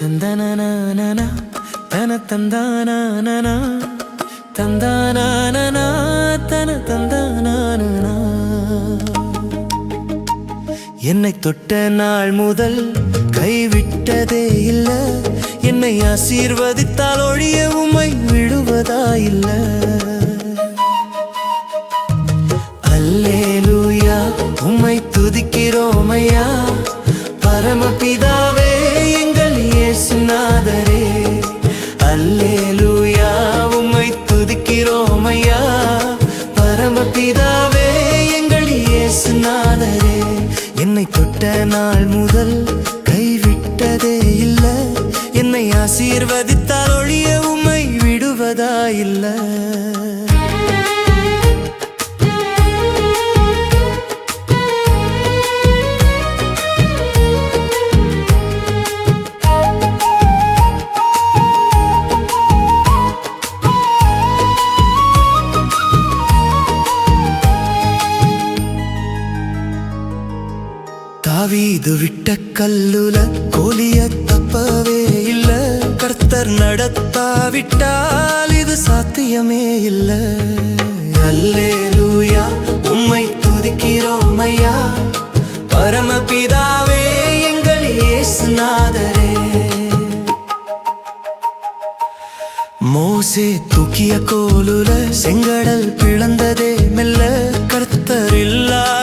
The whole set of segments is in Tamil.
தந்தனனா தன தந்தானா தந்தானா தன தந்தானா என்னை தொட்ட நாள் முதல் கைவிட்டதே இல்ல. என்னை ஆசீர்வதித்தால் ஒழிய உமை விழுவதா இல்ல. அல்லேலூயா உம்மை துதிக்கிறோமையா பரமபிதா துதிக்கிறோம் பரமபிதாவே எங்கள் இயேசுநாதரே என்னை தொட்ட நாள் முதல் கைவிட்டதே இல்ல. என்னை ஆசீர்வதித்தால் ஒழிய உம்மை விடுவதா இல்லை. தாவீது விட்ட கல்லுல கோலிய தப்பவே இல்ல. கர்த்தர் நடத்தாவிட்டால் இது சாத்தியமே இல்ல. அல்லேலூயா உம்மை துதிக்கிறோம் ஐயா. பரமபிதாவே எங்கள் இயேசுநாதரே. மோசே தூக்கிய கோலுல செங்கடல் பிளந்ததே மெல்ல கர்த்தர் இல்லாவிட்டால்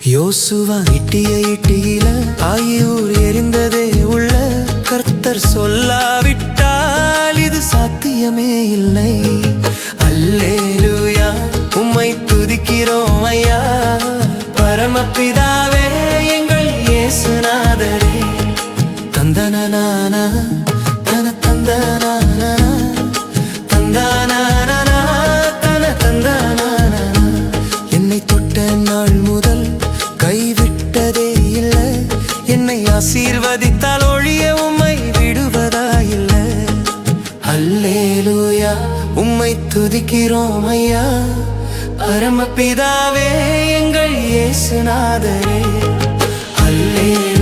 யோசுவா இட்டிய இட்டியில ஆகியோர் எரிந்ததே உள்ள கர்த்தர் சொல்லாவிட்டால் இது சாத்தியமே இல்லை. அல்லேலூயா உம்மை துதிக்கிறோம் ஐயா. பரமபிதாவே எங்கள் இயேசுநாதரே. தந்தனனானா துதிக்கிறோம் ஐயா. பரமபிதாவே எங்கள் இயேசுநாதரே. அல்லே